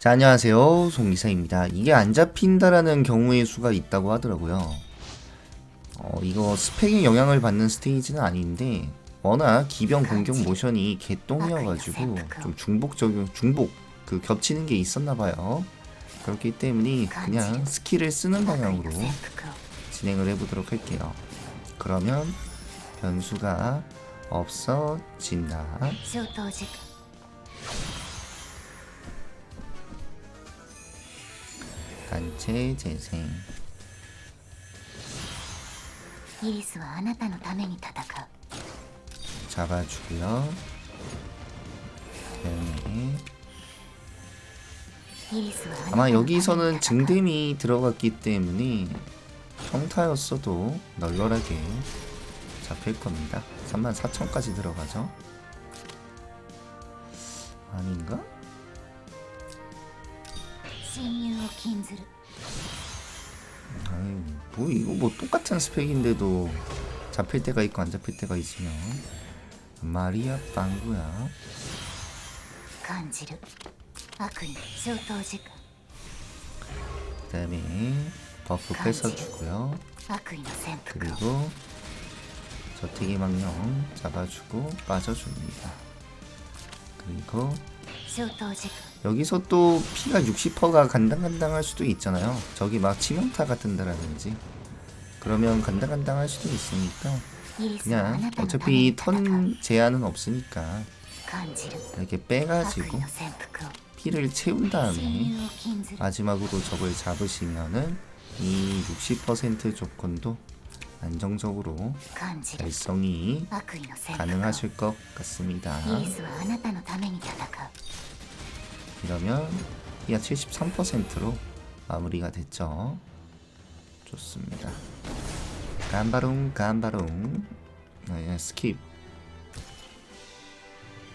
자, 안녕하세요. 송기사입니다. 이게 안 잡힌다라는 경우의 수가 있다고 하더라고요. 어, 이거 스펙에 영향을 받는 스테이지는 아닌데, 워낙 기병 공격 모션이 개똥이어가지고, 좀 중복 적용, 중복, 그 겹치는 게 있었나봐요. 그렇기 때문에 그냥 스킬을 쓰는 방향으로 진행을 해보도록 할게요. 그러면 변수가 없어진다. 단체 재생. イリスはあなたのために戦う 잡아주고요. 그다음에 イリスはあなたのた 아마 めに 여기서는 戦う 증댐이 들어갔기 때문에 평타였어도 널널하게 잡힐 겁니다. 34,000까지 들어가죠. 아닌가? 侵入 を禁ずる 아유, 뭐 이거 뭐 똑같은 스펙인데도 잡힐 때가 있고 안 잡힐 때가 있으면 마리아 빵구야. 感じる悪意の消灯時間 그다음에 버프 뺏어주고요. 悪意の潜伏を 그리고 저택의 망령 잡아주고 빠져줍니다. 그리고 消灯時間 여기서 또 피가 60%가 간당간당할 수도 있잖아요. 저기 막 치명타 같은 데라든지. 그러면 간당간당할 수도 있으니까 그냥 어차피 턴 제한은 없으니까 이렇게 빼가지고 피를 채운 다음에 마지막으로 적을 잡으시면은 이 60% 조건도 안정적으로 달성이 가능하실 것 같습니다. 이러면 피가 73%로 마무리가 됐죠. 좋습니다. 간바롱 간바롱 네, 스킵